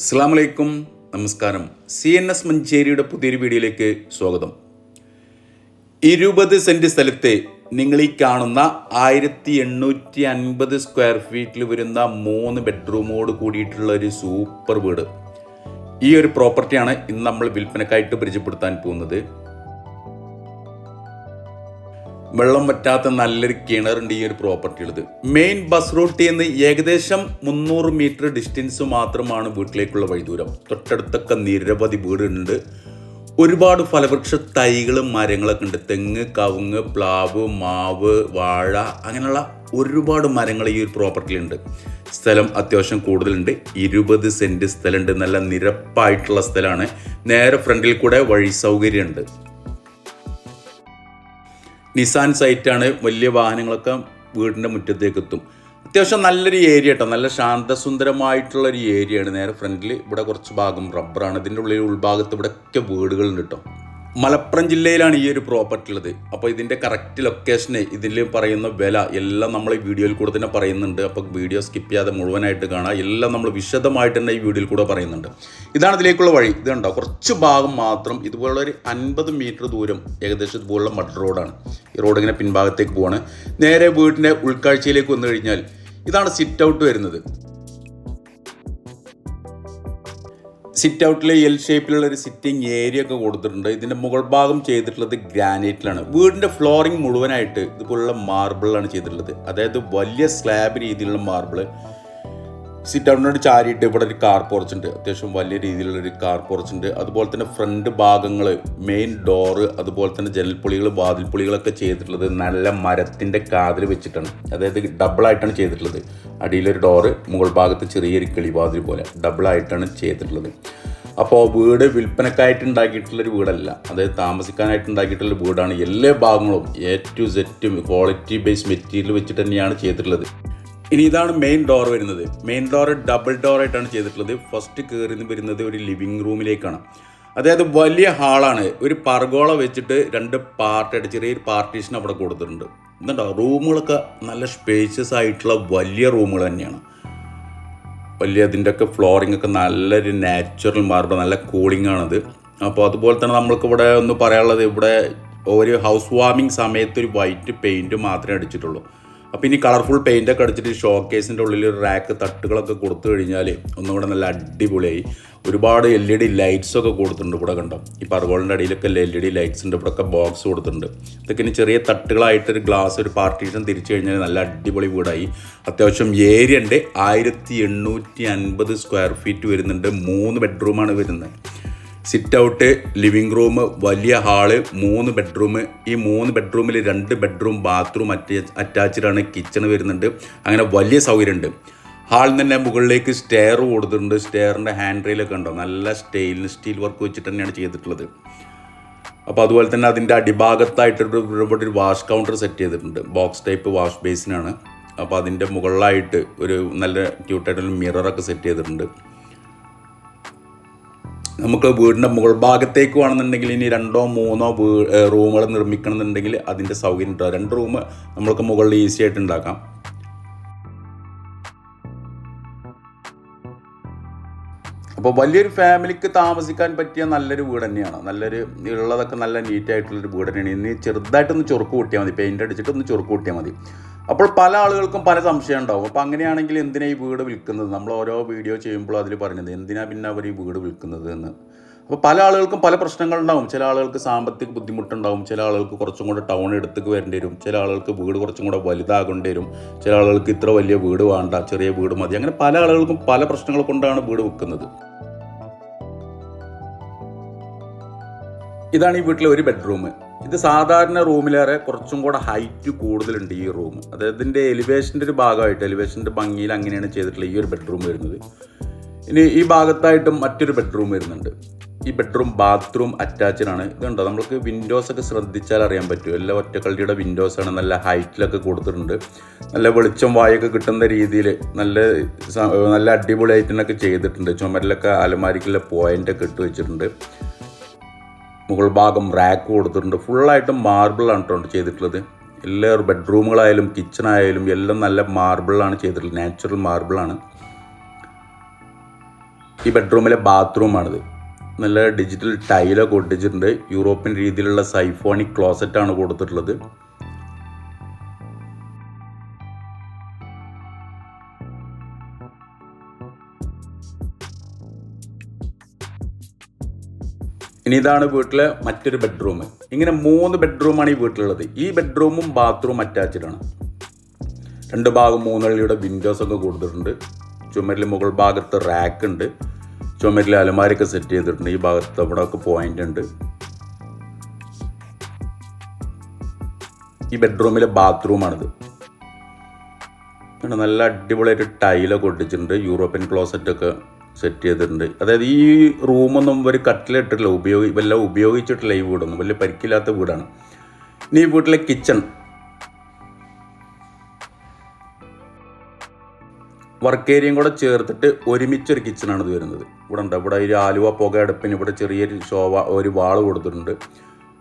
അസ്സാം നമസ്കാരം. C N S മഞ്ചേരിയുടെ പുതിയൊരു വീഡിയോയിലേക്ക് സ്വാഗതം. ഇരുപത് സെന്റ് സ്ഥലത്തെ നിങ്ങൾ ഈ കാണുന്ന ആയിരത്തി എണ്ണൂറ്റി അൻപത് സ്ക്വയർ ഫീറ്റിൽ വരുന്ന മൂന്ന് ബെഡ്റൂമോട് കൂടിയിട്ടുള്ള ഒരു സൂപ്പർ വീട്. ഈ ഒരു പ്രോപ്പർട്ടിയാണ് ഇന്ന് നമ്മൾ വിൽപ്പനക്കായിട്ട് പരിചയപ്പെടുത്താൻ പോകുന്നത്. വെള്ളം പറ്റാത്ത നല്ലൊരു കിണറുണ്ട് ഈ ഒരു പ്രോപ്പർട്ടി ഉള്ളത്. മെയിൻ ബസ് റൂട്ടിൽ നിന്ന് ഏകദേശം മുന്നൂറ് മീറ്റർ ഡിസ്റ്റൻസ് മാത്രമാണ് വീട്ടിലേക്കുള്ള വഴിദൂരം. തൊട്ടടുത്തൊക്കെ നിരവധി വീടുണ്ട്. ഒരുപാട് ഫലവൃക്ഷ തൈകളും മരങ്ങളൊക്കെ ഉണ്ട്. തെങ്ങ് കവുങ്ങ് പ്ലാവ് മാവ് വാഴ അങ്ങനെയുള്ള ഒരുപാട് മരങ്ങൾ ഈ ഒരു പ്രോപ്പർട്ടിയിലുണ്ട് സ്ഥലം അത്യാവശ്യം കൂടുതലുണ്ട്. ഇരുപത് സെന്റ് സ്ഥലമുണ്ട്. നല്ല നിരപ്പായിട്ടുള്ള സ്ഥലമാണ്. നേരെ ഫ്രണ്ടിൽ കൂടെ വഴി സൗകര്യമുണ്ട്. നിസാൻ സൈറ്റാണ് വലിയ വാഹനങ്ങളൊക്കെ വീടിന്റെ മുറ്റത്തേക്ക് എത്തും അത്യാവശ്യം നല്ലൊരു ഏരിയ കേട്ടോ നല്ല ശാന്തസുന്ദരമായിട്ടുള്ള ഒരു ഏരിയയാണ് നേരെ ഫ്രണ്ടിൽ ഇവിടെ കുറച്ച് ഭാഗം റബ്ബറാണ് ഇതിന്റെ ഉള്ളിൽ ഉൾഭാഗത്ത് ഇവിടെയൊക്കെ വീടുകളുണ്ട് കേട്ടോ മലപ്പുറം ജില്ലയിലാണ് ഈ ഒരു പ്രോപ്പർട്ടി ഉള്ളത്. അപ്പോൾ ഇതിന്റെ കറക്റ്റ് ലൊക്കേഷന് ഇതിൽ പറയുന്ന വില എല്ലാം നമ്മൾ ഈ വീഡിയോയിൽ കൂടെ തന്നെ പറയുന്നുണ്ട്. അപ്പോൾ വീഡിയോ സ്കിപ്പ് ചെയ്യാതെ മുഴുവനായിട്ട് കാണാം. എല്ലാം നമ്മൾ വിശദമായിട്ട് തന്നെ ഈ വീഡിയോയിൽ കൂടെ പറയുന്നുണ്ട്. ഇതാണ് ഇതിലേക്കുള്ള വഴി. ഇത് കണ്ടോ? കുറച്ച് ഭാഗം മാത്രം ഇതുപോലുള്ള ഒരു അൻപത് മീറ്റർ ദൂരം ഏകദേശം ഇതുപോലുള്ള മഡ് റോഡാണ് ഈ റോഡ് ഇങ്ങനെ പിൻഭാഗത്തേക്ക് പോവാണ്. നേരെ വീടിന്റെ ഉൾക്കാഴ്ചയിലേക്ക് വന്നു കഴിഞ്ഞാൽ ഇതാണ് സിറ്റ് ഔട്ട് വരുന്നത്. സിറ്റ് ഔട്ടിലെ എൽ ഷേപ്പിലുള്ള ഒരു സിറ്റിംഗ് ഏരിയ ഒക്കെ കൊടുത്തിട്ടുണ്ട്. ഇതിന്റെ മുകൾ ഭാഗം ചെയ്തിട്ടുള്ളത് ഗ്രാനൈറ്റിലാണ് വീടിന്റെ ഫ്ലോറിംഗ് മുഴുവനായിട്ട് ഇതുപോലുള്ള മാർബിളാണ് ചെയ്തിട്ടുള്ളത്. അതായത് വലിയ സ്ലാബ് രീതിയിലുള്ള മാർബിൾ സിറ്റ് ഔട്ടിനോട് ചാരിയിട്ട് ഇവിടെ ഒരു കാർ പോർച്ച് ഉണ്ട് അത്യാവശ്യം വലിയ രീതിയിലുള്ള ഒരു കാർ പോർച്ച് ഉണ്ട് അതുപോലെ തന്നെ ഫ്രണ്ട് ഭാഗങ്ങൾ മെയിൻ ഡോറ് അതുപോലെ തന്നെ ജനൽപ്പൊളികൾ വാതിൽപ്പൊളികളൊക്കെ ചെയ്തിട്ടുള്ളത് നല്ല മരത്തിന്റെ കാതിൽ വെച്ചിട്ടാണ്. അതായത് ഡബിളായിട്ടാണ് ചെയ്തിട്ടുള്ളത്. അടിയിലൊരു ഡോറ് മുകൾ ഭാഗത്ത് ചെറിയൊരു കിളിവാതിൽ പോലെ ഡബിളായിട്ടാണ് ചെയ്തിട്ടുള്ളത്. അപ്പോൾ വീട് വിൽപ്പനക്കായിട്ട് ഉണ്ടാക്കിയിട്ടുള്ളൊരു വീടല്ല. അതായത് താമസിക്കാനായിട്ട് ഉണ്ടാക്കിയിട്ടുള്ള വീടാണ്. എല്ലാ ഭാഗങ്ങളും എ ടു സെറ്റും ക്വാളിറ്റി ബേസ് മെറ്റീരിയൽ വെച്ചിട്ട് തന്നെയാണ് ചെയ്തിട്ടുള്ളത്. ഇനി ഇതാണ് മെയിൻ ഡോർ വരുന്നത്. മെയിൻ ഡോർ ഡബിൾ ഡോർ ആയിട്ടാണ് ചെയ്തിട്ടുള്ളത്. ഫസ്റ്റ് കയറി വരുന്നത് ഒരു ലിവിങ് റൂമിലേക്കാണ് അതായത് വലിയ ഹാളാണ് ഒരു പർഗോള വെച്ചിട്ട് രണ്ട് പാർട്ടായിട്ട് ചെറിയൊരു പാർട്ടീഷൻ അവിടെ കൊടുത്തിട്ടുണ്ട്. എന്താണ്ടോ റൂമുകളൊക്കെ നല്ല സ്പേഷ്യസ് ആയിട്ടുള്ള വലിയ റൂമുകൾ തന്നെയാണ്. വലിയ അതിന്റെ ഒക്കെ ഫ്ലോറിംഗ് ഒക്കെ നല്ലൊരു നാച്ചുറൽ മാർബിൾ നല്ല കൂളിംഗ് ആണത്. അപ്പോൾ അതുപോലെ തന്നെ നമ്മൾക്ക് ഇവിടെ ഒന്ന് പറയാനുള്ളത് ഇവിടെ ഒരു ഹൗസ് വാമിങ് സമയത്ത് ഒരു വൈറ്റ് പെയിന്റ് മാത്രമേ അടിച്ചിട്ടുള്ളൂ. അപ്പോൾ ഇനി കളർഫുൾ പെയിന്റ് ഒക്കെ അടിച്ചിട്ട് ഷോ കേസിന്റെ ഉള്ളിൽ ഒരു റാക്ക് തട്ടുകളൊക്കെ കൊടുത്തു കഴിഞ്ഞാൽ ഒന്നുകൂടെ നല്ല അടിപൊളിയായി. ഒരുപാട് എൽ ഇ ഡി ലൈറ്റ്സൊക്കെ കൊടുത്തിട്ടുണ്ട് ഇവിടെ കണ്ടോ? ഈ പർവോളിന്റെ അടിയിലൊക്കെ എൽ ഇ ഡി ലൈറ്റ്സ് ഉണ്ട്. ഇവിടെയൊക്കെ ബോക്സ് കൊടുത്തിട്ടുണ്ട്. ഇതൊക്കെ ഇനി ചെറിയ തട്ടുകളായിട്ട് ഒരു ഗ്ലാസ് ഒരു പാർട്ടീഷൻ തിരിച്ചു കഴിഞ്ഞാൽ നല്ല അടിപൊളി വീടായി. അത്യാവശ്യം ഏരിയ ഉണ്ട്. ആയിരത്തി എണ്ണൂറ്റി അൻപത് സ്ക്വയർ ഫീറ്റ് വരുന്നുണ്ട്. മൂന്ന് ബെഡ്റൂമാണ് വരുന്നത്. സിറ്റ് ഔട്ട് ലിവിംഗ് റൂം വലിയ ഹാൾ മൂന്ന് ബെഡ്റൂം ഈ മൂന്ന് ബെഡ്റൂമിൽ രണ്ട് ബെഡ്റൂം ബാത്റൂം അറ്റാ അറ്റാച്ച്ഡ് ആണ് കിച്ചൺ വരുന്നുണ്ട്. അങ്ങനെ വലിയ സൗകര്യമുണ്ട്. ഹാളിൽ തന്നെ മുകളിലേക്ക് സ്റ്റെയർ കൊടുത്തിട്ടുണ്ട് സ്റ്റെയറിന്റെ ഹാൻഡ് റെയിലൊക്കെ ഉണ്ടോ? നല്ല സ്റ്റെയിൽ സ്റ്റീൽ വർക്ക് വെച്ചിട്ട് തന്നെയാണ് ചെയ്തിട്ടുള്ളത്. അപ്പോൾ അതുപോലെ തന്നെ അതിന്റെ അടിഭാഗത്തായിട്ടൊരു ഇവിടെ ഒരു വാഷ് കൗണ്ടർ സെറ്റ് ചെയ്തിട്ടുണ്ട്. ബോക്സ് ടൈപ്പ് വാഷ് ബേസിനാണ് അപ്പോൾ അതിന്റെ മുകളിലായിട്ട് ഒരു നല്ല ക്യൂട്ടായിട്ടൊരു മിററൊക്കെ സെറ്റ് ചെയ്തിട്ടുണ്ട്. നമുക്ക് വീടിന്റെ മുകൾ ഭാഗത്തേക്ക് വേണമെന്നുണ്ടെങ്കിൽ ഇനി രണ്ടോ മൂന്നോ വീ റൂമുകൾ നിർമ്മിക്കണമെന്നുണ്ടെങ്കിൽ അതിന്റെ സൗകര്യം ഉണ്ടാവും രണ്ട് റൂം നമ്മൾക്ക് മുകളിൽ ഈസി ആയിട്ട് ഉണ്ടാക്കാം. അപ്പോൾ വലിയൊരു ഫാമിലിക്ക് താമസിക്കാൻ പറ്റിയ നല്ലൊരു വീട് തന്നെയാണ്. നല്ലൊരു ഉള്ളതൊക്കെ നല്ല നീറ്റായിട്ടുള്ളൊരു വീട് തന്നെയാണ്. ഇനി ചെറുതായിട്ടൊന്ന് ചൊറുക്ക് കൂട്ടിയാൽ മതി. പെയിന്റ് അടിച്ചിട്ട് ഒന്ന് ചൊറുക്ക് കൂട്ടിയാൽ മതി. അപ്പോൾ പല ആളുകൾക്കും പല സംശയം ഉണ്ടാവും. അപ്പോൾ അങ്ങനെയാണെങ്കിൽ എന്തിനാ ഈ വീട് വിൽക്കുന്നത്? നമ്മൾ ഓരോ വീഡിയോ ചെയ്യുമ്പോൾ അതിൽ പറഞ്ഞത് എന്തിനാ പിന്നെ അവർ ഈ വീട് വിൽക്കുന്നത് എന്ന്? അപ്പോൾ പല ആളുകൾക്കും പല പ്രശ്നങ്ങളുണ്ടാവും ചില ആളുകൾക്ക് സാമ്പത്തിക ബുദ്ധിമുട്ടുണ്ടാവും. ചില ആളുകൾക്ക് കുറച്ചും കൂടെ ടൗൺ എടുത്തേക്ക് വരേണ്ടി വരും. ചില ആളുകൾക്ക് വീട് കുറച്ചും കൂടെ വലുതാകേണ്ടി വരും. ചില ആളുകൾക്ക് ഇത്ര വലിയ വീട് വേണ്ട ചെറിയ വീട് മതി. അങ്ങനെ പല ആളുകൾക്കും പല പ്രശ്നങ്ങൾ കൊണ്ടാണ് വീട് വെക്കുന്നത് ഇതാണ് ഈ വീട്ടിലെ ഒരു ബെഡ്റൂം ഇത് സാധാരണ റൂമിലേറെ കുറച്ചും കൂടെ ഹൈറ്റ് കൂടുതലുണ്ട് ഈ റൂം അതായത് ഇതിന്റെ എലിവേഷന്റെ ഒരു ഭാഗമായിട്ട് എലിവേഷന്റെ ഭംഗിയിൽ അങ്ങനെയാണ് ചെയ്തിട്ടുള്ള ഈ ഒരു ബെഡ്റൂം വരുന്നത്. ഇനി ഈ ഭാഗത്തായിട്ടും മറ്റൊരു ബെഡ്റൂം വരുന്നുണ്ട്. ഈ ബെഡ്റൂം ബാത്റൂം അറ്റാച്ച്ഡ് ആണ്. ഇതുണ്ടോ? നമുക്ക് വിൻഡോസ് ഒക്കെ ശ്രദ്ധിച്ചാൽ അറിയാൻ പറ്റും. എല്ലാ ഒറ്റക്കളിയുടെ വിൻഡോസ് ആണ് നല്ല ഹൈറ്റിലൊക്കെ കൊടുത്തിട്ടുണ്ട്. നല്ല വെളിച്ചം വായൊക്കെ കിട്ടുന്ന രീതിയിൽ നല്ല നല്ല അടിപൊളിയായിട്ടൊക്കെ ചെയ്തിട്ടുണ്ട്. ചുമരിലൊക്കെ അലമാരിക്കുള്ള പോയിന്റ് ഒക്കെ ഇട്ട് വെച്ചിട്ടുണ്ട്. മുകൾ ഭാഗം റാക്ക് കൊടുത്തിട്ടുണ്ട്. ഫുള്ളായിട്ടും മാർബിളാണ് കേട്ടോ ചെയ്തിട്ടുള്ളത്. എല്ലാ ബെഡ്റൂമുകളായാലും കിച്ചണായാലും എല്ലാം നല്ല മാർബിളാണ് ചെയ്തിട്ടുള്ളത്. നാച്ചുറൽ മാർബിളാണ് ഈ ബെഡ്റൂമിലെ ബാത്റൂമാണിത് നല്ല ഡിജിറ്റൽ ടൈലൊക്കെ ഒട്ടിച്ചിട്ടുണ്ട്. യൂറോപ്യൻ രീതിയിലുള്ള സൈഫോണിക് ക്ലോസറ്റാണ് കൊടുത്തിട്ടുള്ളത്. ഇനി ഇതാണ് വീട്ടിലെ മറ്റൊരു ബെഡ്റൂം ഇങ്ങനെ മൂന്ന് ബെഡ്റൂമാണ് ഈ വീട്ടിലുള്ളത്. ഈ ബെഡ്റൂമും ബാത്റൂം അറ്റാച്ച്ഡ് ആണ്. രണ്ട് ഭാഗം മൂന്നള്ളിയുടെ വിൻഡോസ് ഒക്കെ കൊടുത്തിട്ടുണ്ട്. ചുമരിൽ മുകൾ ഭാഗത്ത് റാക്ക് ഉണ്ട്. ചുമരിൽ അലമാരൊക്കെ സെറ്റ് ചെയ്തിട്ടുണ്ട്. ഈ ഭാഗത്ത് അവിടെ ഒക്കെ പോയിന്റ് ഉണ്ട്. ഈ ബെഡ്റൂമിലെ ബാത്റൂമാണിത് നല്ല അടിപൊളിയായിട്ട് ടൈലൊക്കെ ഒട്ടിച്ചിട്ടുണ്ട്. യൂറോപ്യൻ ക്ലോസറ്റ് ഒക്കെ. സെറ്റ് ചെയ്തിട്ടുണ്ട്. അതായത് ഈ റൂമൊന്നും ഒരു കട്ടിലിട്ടിട്ടില്ല ഉപയോഗി വല്ല ഉപയോഗിച്ചിട്ടില്ല ഈ വീടൊന്നും. വലിയ പരിക്കില്ലാത്ത വീടാണ്. ഇനി ഈ വീട്ടിലെ കിച്ചൺ വർക്ക് ഏരിയയും കൂടെ ചേർത്തിട്ട് ഒരുമിച്ചൊരു കിച്ചണാണ് ഇത് വരുന്നത്. ഇവിടെ ഉണ്ട്? ഇവിടെ ഒരു ആലുവ പുക അടുപ്പിന് ഇവിടെ ചെറിയൊരു ശോഭ ഒരു വാൾ കൊടുത്തിട്ടുണ്ട്.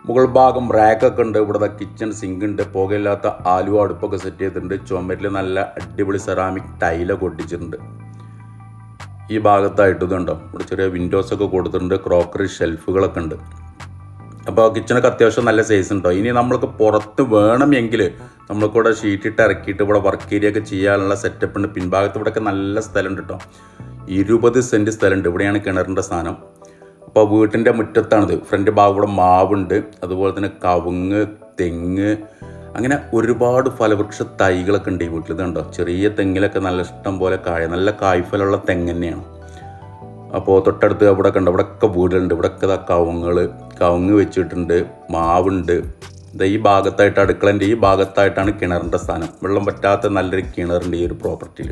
മുകൾ ഭാഗം റാക്കൊക്കെ ഉണ്ട്. ഇവിടുത്തെ കിച്ചൺ സിങ്ക് ഉണ്ട്. പുകയില്ലാത്ത ആലുവ അടുപ്പൊക്കെ സെറ്റ് ചെയ്തിട്ടുണ്ട്. ചുമരിൽ നല്ല അടിപൊളി സെറാമിക് ടൈലൊക്കെ ഒട്ടിച്ചിട്ടുണ്ട്. ഈ ഭാഗത്തായിട്ട് ഇതുണ്ടോ ഇവിടെ ചെറിയ വിൻഡോസ് ഒക്കെ കൊടുത്തിട്ടുണ്ട് ക്രോക്കറി ഷെൽഫുകളൊക്കെ ഉണ്ട്. അപ്പോൾ കിച്ചണൊക്കെ അത്യാവശ്യം നല്ല സൈസ് ഉണ്ടോ? ഇനി നമ്മൾക്ക് പുറത്ത് വേണമെങ്കിൽ നമ്മൾക്കിവിടെ ഷീറ്റിട്ട് ഇറക്കിയിട്ട് ഇവിടെ വർക്ക് ഏരിയ ഒക്കെ ചെയ്യാനുള്ള സെറ്റപ്പ് ഉണ്ട്. പിൻഭാഗത്ത് ഇവിടെയൊക്കെ നല്ല സ്ഥലമുണ്ട് കേട്ടോ. ഇരുപത് സെന്റ് സ്ഥലമുണ്ട്. ഇവിടെയാണ് കിണറിന്റെ സ്ഥാനം. അപ്പോൾ വീട്ടിന്റെ മുറ്റത്താണിത്. ഫ്രണ്ട് ഭാഗം ഇവിടെ മാവുണ്ട്. അതുപോലെ തന്നെ കവുങ്ങ് തെങ്ങ് അങ്ങനെ ഒരുപാട് ഫലവൃക്ഷ തൈകളൊക്കെ ഉണ്ട് ഈ വീട്ടിൽ. ഇതുണ്ടോ ചെറിയ തെങ്ങിലൊക്കെ നല്ല ഇഷ്ടം പോലെ കായ നല്ല കായ്ഫലമുള്ള തെങ്ങ് തന്നെയാണ്. അപ്പോൾ തൊട്ടടുത്ത് അവിടെ കണ്ട? ഒക്കെ വീടുണ്ട് ഇവിടെയൊക്കെ ഇതാ കവുങ്ങൾ കവുങ്ങ് വെച്ചിട്ടുണ്ട് മാവുണ്ട്. ഇതാ ഈ ഭാഗത്തായിട്ട് അടുക്കളന്റെ ഈ ഭാഗത്തായിട്ടാണ് കിണറിന്റെ സ്ഥാനം. വെള്ളം പറ്റാത്ത നല്ലൊരു കിണറുണ്ട് ഈ ഒരു പ്രോപ്പർട്ടിയിൽ.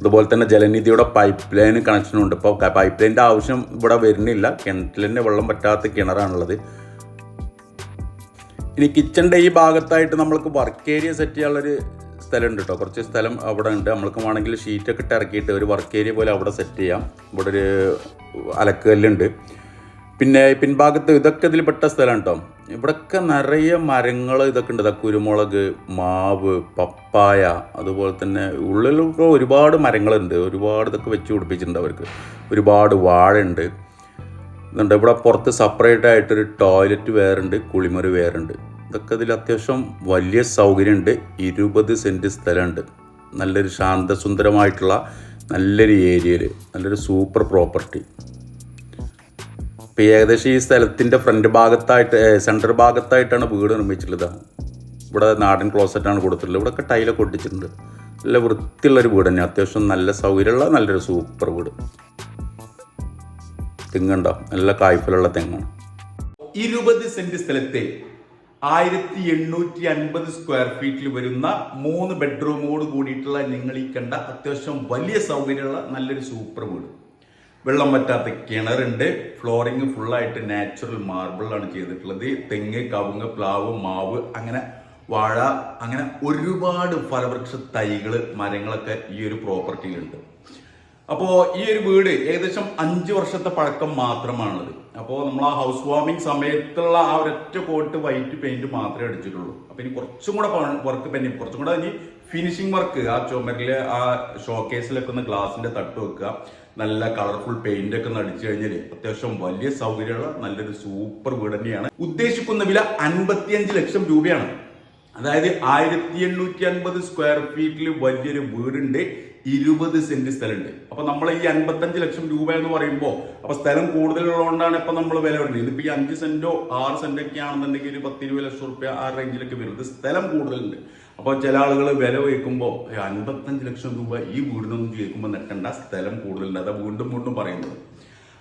അതുപോലെ തന്നെ ജലനിധിയുടെ പൈപ്പ് ലൈൻ കണക്ഷനുണ്ട് ഇപ്പോൾ പൈപ്പ് ലൈനിന്റെ ആവശ്യം ഇവിടെ വരുന്നില്ല. കിണറ്റിൽ തന്നെ വെള്ളം പറ്റാത്ത കിണറാണുള്ളത്. ഇനി കിച്ചന്റെ ഈ ഭാഗത്തായിട്ട് നമ്മൾക്ക് വർക്ക് ഏരിയ സെറ്റ് ചെയ്യാനുള്ളൊരു സ്ഥലമുണ്ട് കേട്ടോ കുറച്ച് സ്ഥലം അവിടെ ഉണ്ട്. നമ്മൾക്ക് വേണമെങ്കിൽ ഷീറ്റൊക്കെ ഇട്ട് ഇറക്കിയിട്ട് ഒരു വർക്ക് ഏരിയ പോലെ അവിടെ സെറ്റ് ചെയ്യാം. ഇവിടെ ഒരു അലക്കുകല്ലുണ്ട്. പിന്നെ പിൻഭാഗത്ത് ഇതൊക്കെ ഇതിൽ പെട്ട സ്ഥലം കേട്ടോ ഇവിടെയൊക്കെ നിറയെ മരങ്ങൾ ഇതൊക്കെ ഉണ്ട്. കുരുമുളക് മാവ് പപ്പായ അതുപോലെ തന്നെ ഉള്ളിലൊക്കെ ഒരുപാട് മരങ്ങളുണ്ട്. ഒരുപാട് ഇതൊക്കെ വെച്ച് പിടിപ്പിച്ചിട്ടുണ്ട് അവർക്ക്. ഒരുപാട് വാഴയുണ്ട് ഇതുണ്ട്. ഇവിടെ പുറത്ത് സെപ്പറേറ്റ് ആയിട്ടൊരു ടോയ്ലറ്റ് വേറുണ്ട് കുളിമുറി വേറുണ്ട്. ഇതൊക്കെ ഇതിൽ അത്യാവശ്യം വലിയ സൗകര്യമുണ്ട് ഇരുപത് സെന്റ് സ്ഥലമുണ്ട് നല്ലൊരു ശാന്തസുന്ദരമായിട്ടുള്ള നല്ലൊരു ഏരിയയിൽ നല്ലൊരു സൂപ്പർ പ്രോപ്പർട്ടി ഇപ്പോൾ ഏകദേശം ഈ സ്ഥലത്തിന്റെ ഫ്രണ്ട് ഭാഗത്തായിട്ട് സെന്റർ ഭാഗത്തായിട്ടാണ് വീട് നിർമ്മിച്ചിട്ടുള്ളത്. ഇവിടെ നാടൻ ക്ലോസറ്റാണ് കൊടുത്തിട്ടുള്ളത്. ഇവിടെയൊക്കെ ടൈലൊക്കെ ഒട്ടിച്ചിട്ടുണ്ട്. നല്ല വൃത്തിയുള്ളൊരു വീട് തന്നെ അത്യാവശ്യം നല്ല സൗകര്യമുള്ള നല്ലൊരു സൂപ്പർ വീട്. തെങ്ങുണ്ടോ? നല്ല കായ്ഫലുള്ള തെങ്ങാണ് ഇരുപത് സെന്റ് സ്ഥലത്തെ ആയിരത്തി എണ്ണൂറ്റി അൻപത് സ്ക്വയർ ഫീറ്റിൽ വരുന്ന മൂന്ന് ബെഡ്റൂമോട് കൂടിയിട്ടുള്ള നിങ്ങൾ ഈ കണ്ട അത്യാവശ്യം വലിയ സൗകര്യമുള്ള നല്ലൊരു സൂപ്പർ വീട്. വെള്ളം പറ്റാത്ത കിണറുണ്ട്. ഫ്ലോറിങ് ഫുള്ളായിട്ട് നാച്ചുറൽ മാർബിളാണ് ചെയ്തിട്ടുള്ളത്. തെങ്ങ് കവുങ്ങ് പ്ലാവ് മാവ് അങ്ങനെ വാഴ അങ്ങനെ ഒരുപാട് ഫലവൃക്ഷ തൈകൾ മരങ്ങളൊക്കെ ഈ ഒരു പ്രോപ്പർട്ടിയിലുണ്ട് അപ്പോൾ ഈ ഒരു വീട് ഏകദേശം അഞ്ച് വർഷത്തെ പഴക്കം മാത്രമാണത് അപ്പോൾ നമ്മൾ ആ ഹൗസ് വാമിംഗ് സമയത്തുള്ള ആ ഒരൊറ്റ കോട്ട് വൈറ്റ് പെയിന്റ് മാത്രമേ അടിച്ചിട്ടുള്ളൂ. അപ്പോൾ ഇനി കുറച്ചും കൂടെ വർക്ക് പെന്നി കുറച്ചും കൂടെ ഇനി ഫിനിഷിംഗ് വർക്ക് ആ ചുമരിൽ ആ ഷോക്കേസിലൊക്കെ ഒന്ന് ഗ്ലാസിന്റെ തട്ട് വെക്കുക. നല്ല കളർഫുൾ പെയിന്റ് ഒക്കെ അടിച്ചു കഴിഞ്ഞാൽ അത്യാവശ്യം വലിയ സൗകര്യമുള്ള നല്ലൊരു സൂപ്പർ വീട് തന്നെയാണ്. ഉദ്ദേശിക്കുന്ന വില അൻപത്തിയഞ്ച് ലക്ഷം രൂപയാണ്. അതായത് ആയിരത്തി എണ്ണൂറ്റി അൻപത് സ്ക്വയർ ഫീറ്റിൽ വലിയൊരു വീടുണ്ട്. ഇരുപത് സെന്റ് സ്ഥലമുണ്ട്. അപ്പൊ നമ്മൾ ഈ അൻപത്തഞ്ച് ലക്ഷം രൂപ എന്ന് പറയുമ്പോൾ അപ്പൊ സ്ഥലം കൂടുതലുള്ളതുകൊണ്ടാണ് ഇപ്പൊ നമ്മൾ വില വരുന്നത്. ഇതിപ്പോ ഈ അഞ്ച് സെന്റോ ആറ് സെന്റോ ഒക്കെ ആണെന്നുണ്ടെങ്കിൽ ഒരു പത്ത് ഇരുപത് ലക്ഷം റുപ്യ ആ റേഞ്ചിലൊക്കെ വരും. ഇത് സ്ഥലം കൂടുതലുണ്ട്. അപ്പോൾ ചില ആളുകൾ വില വയ്ക്കുമ്പോൾ അൻപത്തഞ്ച് ലക്ഷം രൂപ ഈ വീടിനൊന്നും കേൾക്കുമ്പോൾ നെട്ടണ്ട സ്ഥലം കൂടുതലുണ്ട്. അതാ വീണ്ടും വീണ്ടും പറയുന്നത്.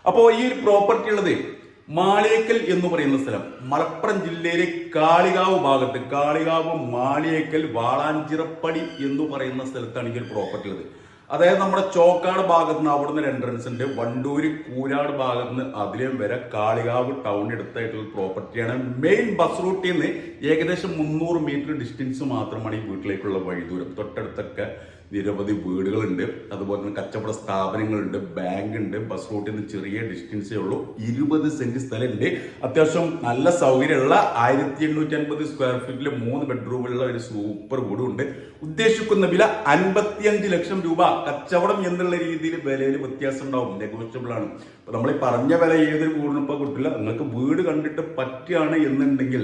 അപ്പോൾ ഈ ഒരു പ്രോപ്പർട്ടി ഉള്ളത് മാളിയേക്കൽ എന്ന് പറയുന്ന സ്ഥലം. മലപ്പുറം ജില്ലയിലെ കാളികാവ് ഭാഗത്ത് കാളികാവ് മാളിയേക്കൽ വാളാഞ്ചിറപ്പടി എന്ന് പറയുന്ന സ്ഥലത്താണ് ഈ ഒരു പ്രോപ്പർട്ടി ഉള്ളത്. അതായത് നമ്മുടെ ചോക്കാട് ഭാഗത്ത് നിന്ന് അവിടുന്ന് എൻട്രൻസ് ഉണ്ട്. വണ്ടൂര് കൂരാട് ഭാഗത്ത് നിന്ന് അതിലേം വരെ കാളികാവ് ടൗൺ എടുത്തായിട്ടുള്ള പ്രോപ്പർട്ടിയാണ് മെയിൻ ബസ് റൂട്ടിൽ നിന്ന് ഏകദേശം മുന്നൂറ് മീറ്റർ ഡിസ്റ്റൻസ് മാത്രമാണ് ഈ വീട്ടിലേക്കുള്ള വഴി ദൂരം തൊട്ടടുത്തൊക്കെ നിരവധി വീടുകളുണ്ട്. അതുപോലെ തന്നെ കച്ചവട സ്ഥാപനങ്ങളുണ്ട് ബാങ്ക് ഉണ്ട് ബസ് റൂട്ടിൽ നിന്ന് ചെറിയ ഡിസ്റ്റൻസേ ഉള്ളൂ. ഇരുപത് സെന്റ് സ്ഥലമുണ്ട്. അത്യാവശ്യം നല്ല സൗകര്യമുള്ള ആയിരത്തി എണ്ണൂറ്റി അൻപത് സ്ക്വയർ ഫീറ്റിൽ മൂന്ന് ബെഡ്റൂമുള്ള ഒരു സൂപ്പർ വീടും ഉണ്ട്. ഉദ്ദേശിക്കുന്ന വില അൻപത്തിയഞ്ച് ലക്ഷം രൂപ. കച്ചവടം എന്നുള്ള രീതിയിൽ വിലയിൽ വ്യത്യാസം ഉണ്ടാവും നെഗോഷ്യബിൾ ആണ് നമ്മൾ ഈ പറഞ്ഞ വില ഏതൊരു വീടിനും ഇപ്പൊ കൊടുത്തില്ല. നിങ്ങൾക്ക് വീട് കണ്ടിട്ട് പറ്റുകയാണ് എന്നുണ്ടെങ്കിൽ